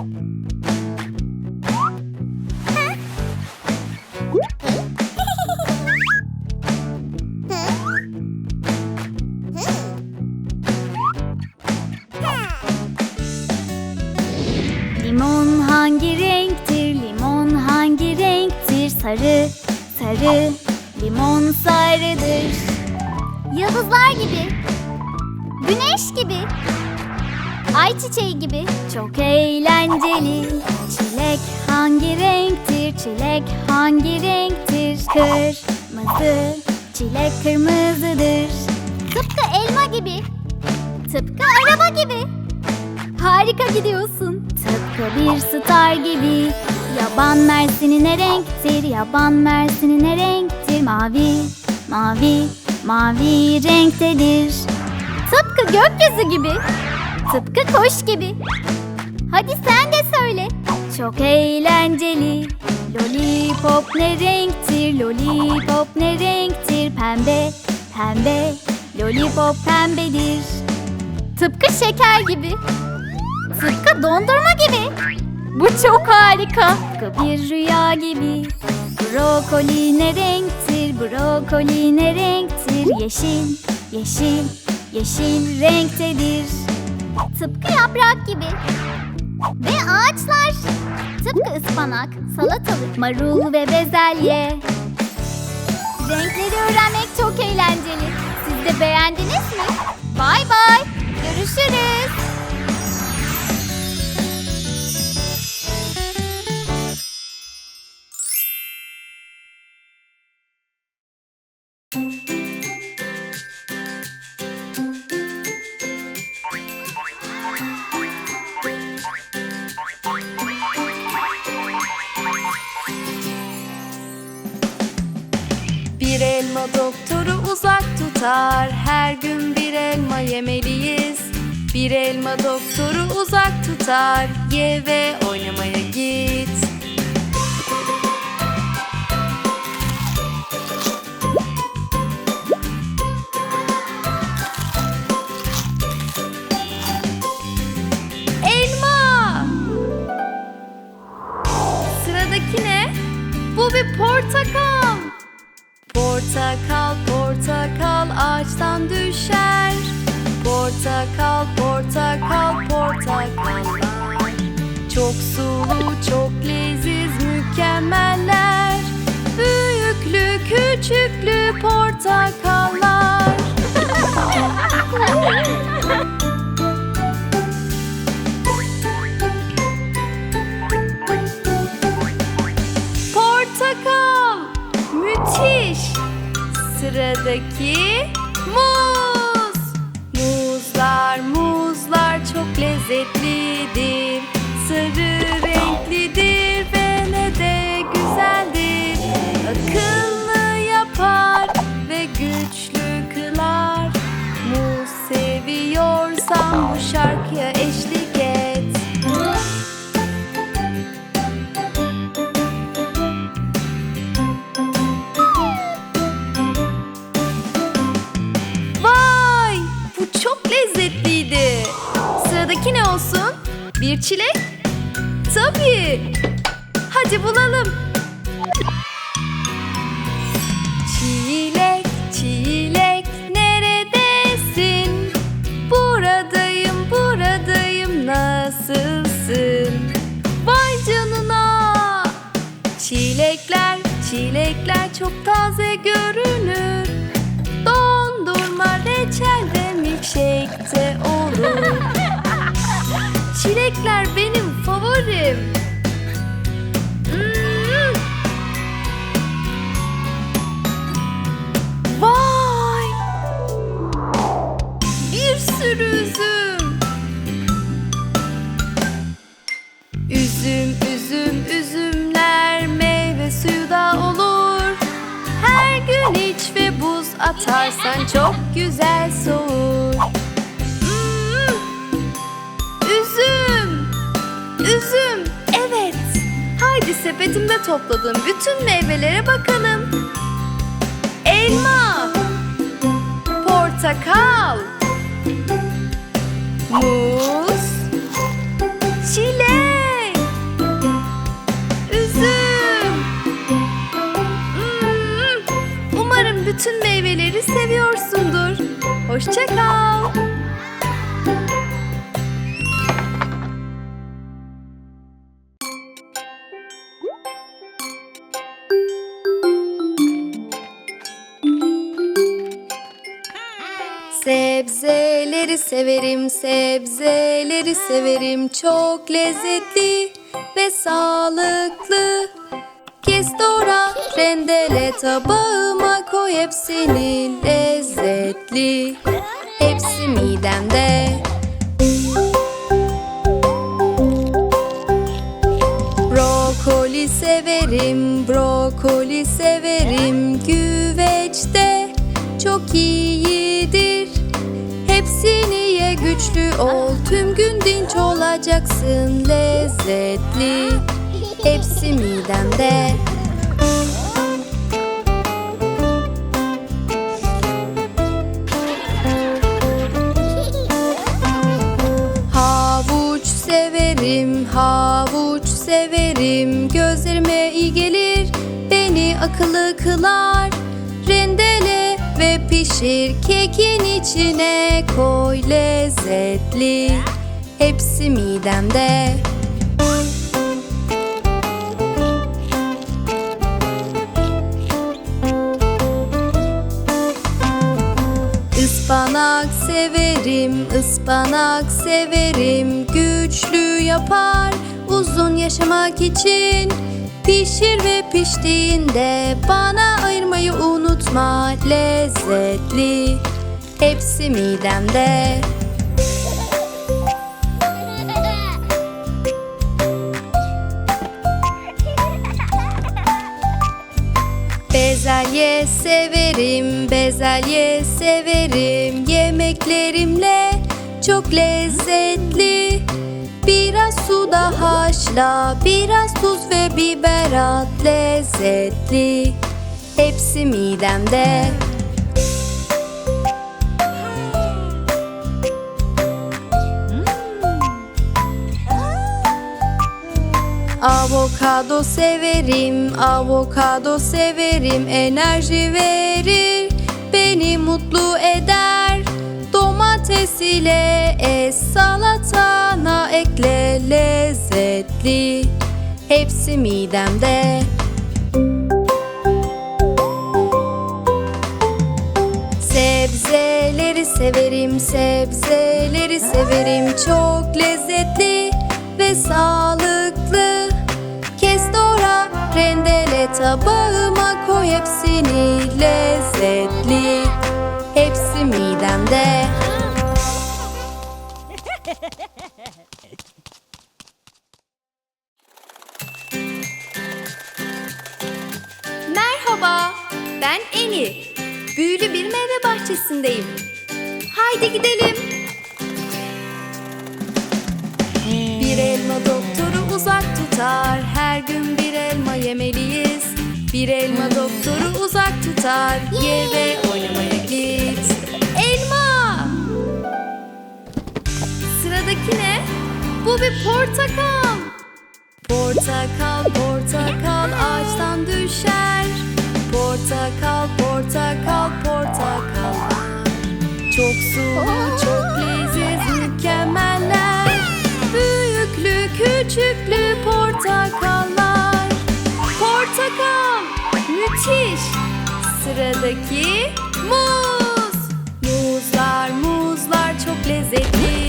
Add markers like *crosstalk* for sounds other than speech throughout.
Limon hangi renktir? Limon hangi renktir? Sarı, sarı. Limon sarıdır. Yıldızlar gibi. Güneş gibi. Ay çiçeği gibi. Çok eğlenceli. Çilek hangi renktir? Çilek hangi renktir? Kırmızı. Çilek kırmızıdır. Tıpkı elma gibi. Tıpkı araba gibi. Harika gidiyorsun. Tıpkı bir star gibi. Yaban mersini ne renktir? Yaban mersini ne renktir? Mavi, mavi, mavi renktedir. Tıpkı gökyüzü gibi. Tıpkı kuş gibi. Hadi sen de söyle. Çok eğlenceli. Lollipop ne renktir? Lollipop ne renktir? Pembe, pembe. Lollipop pembedir. Tıpkı şeker gibi. Tıpkı dondurma gibi. Bu çok harika. Tıpkı bir rüya gibi. Brokoli ne renktir? Brokoli ne renktir? Yeşil, yeşil, yeşil renktedir. Tıpkı yaprak gibi. Ve ağaçlar. Tıpkı ıspanak, salatalık. Marul ve bezelye. Renkleri öğrenmek çok eğlenceli. Siz de beğendiniz mi? Bay bay. Görüşürüz. Tutar Her gün bir elma yemeliyiz. Bir elma doktoru uzak tutar. Ye ve oynamaya Portakal, portakal, portakallar. Çok sulu, çok leziz, mükemmeller. Büyüklü, küçüklü portakallar. Portakal. Müthiş. Sıradaki muz. Muzlar, muzlar çok lezzetlidir. Sarı renklidir ve ne de güzeldir. Akıllı yapar ve güçlü kılar. Muz seviyorsan bu şarkıya eşlik Çilek? Tabii. Hadi bulalım. Çilek, çilek neredesin? Buradayım, buradayım nasılsın? Vay canına! Çilekler, çilekler çok taze görünür. Dondurma, reçel ve milkshake de olur. Çilekler benim favorim. Hmm. Vay! Bir sürü üzüm. Üzüm, üzüm, üzümler meyve suyu da olur. Her gün iç ve buz atarsan çok güzel soğur. Haydi sepetimde topladığım bütün meyvelere bakalım. Elma, portakal, muz, çilek, üzüm. Hmm, Umarım bütün meyveleri seviyorsundur. Hoşça kal. Sebzeleri severim, sebzeleri severim. Çok lezzetli ve sağlıklı. Kes doğra, rendele tabağıma koy hepsini lezzetli. Hepsi midemde. Brokoli severim, brokoli severim. Güveçte çok iyidir. Güçlü ol, tüm gün dinç olacaksın lezzetli. Hepsi midemde. Havuç severim, havuç severim. Gözlerime iyi gelir, beni akıllı kılar. Rendele ve pişir, kekin içine koy lezzetli. Hepsi midemde. Ispanak severim, ıspanak severim Güçlü yapar uzun yaşamak için Pişir ve piştiğinde bana ayırmayı unutma Lezzetli, hepsi midemde. Bezelye severim, bezelye severim. Yemeklerimle çok lezzetli Suda haşla, biraz tuz ve biber at. Lezzetli, hepsi midemde. Avokado severim, avokado severim. Enerji verir, beni mutlu eder Domates ile es salatana ekle lezzetli. Hepsi midemde. Sebzeleri severim, sebzeleri severim. Çok lezzetli ve sağlıklı. Kes doğra, rendele tabağıma koy. Hepsini lezzetli. Hepsi midemde *laughs* Merhaba, ben Eni. Büyülü bir meyve bahçesindeyim. Haydi gidelim. Bir elma doktoru uzak tutar. Her gün bir elma yemeliyiz. Bir elma doktoru uzak tutar. Ye ve oynamaya Sıradaki ne? Bu bir portakal. Portakal, portakal ağaçtan düşer. Portakal, portakal, portakallar. Çok sulu, çok leziz, mükemmeller. Büyüklü, küçüklü portakallar. Portakal, müthiş. Sıradaki muz. Muzlar, muzlar çok lezzetlidir.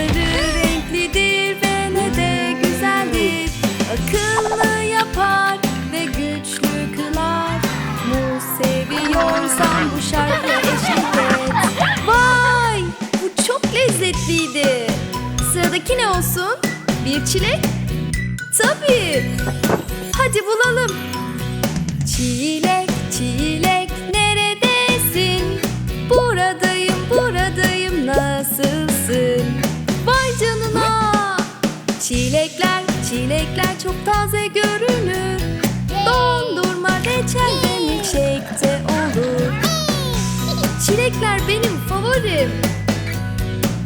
Sarı renklidir ve ne de güzeldir. Akıllı yapar ve güçlü kılar. Muz seviyorsan bu şarkıya eşlik et. Vay! Bu çok lezzetliydi. Sıradaki ne olsun? Bir çilek? Tabii. Hadi bulalım. Çilek, Çilekler, çilekler çok taze görünür. Dondurma, reçel ve olur. Çilekler benim favorim.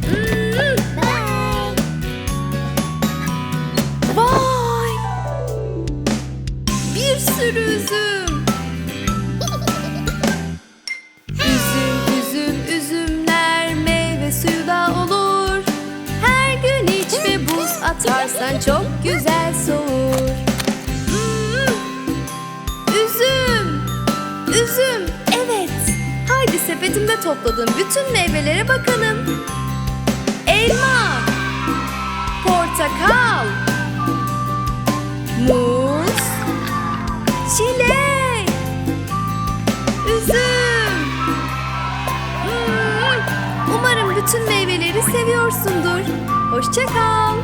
Hmm. Vay! Bir sürü üzüm. Atarsan çok güzel soğur. Hmm, Üzüm, üzüm, evet. Haydi sepetimde topladığım bütün meyvelere bakalım. Elma, portakal, muz, çilek, üzüm. Hmm, Umarım bütün meyveleri seviyorsundur. Hoşça kal.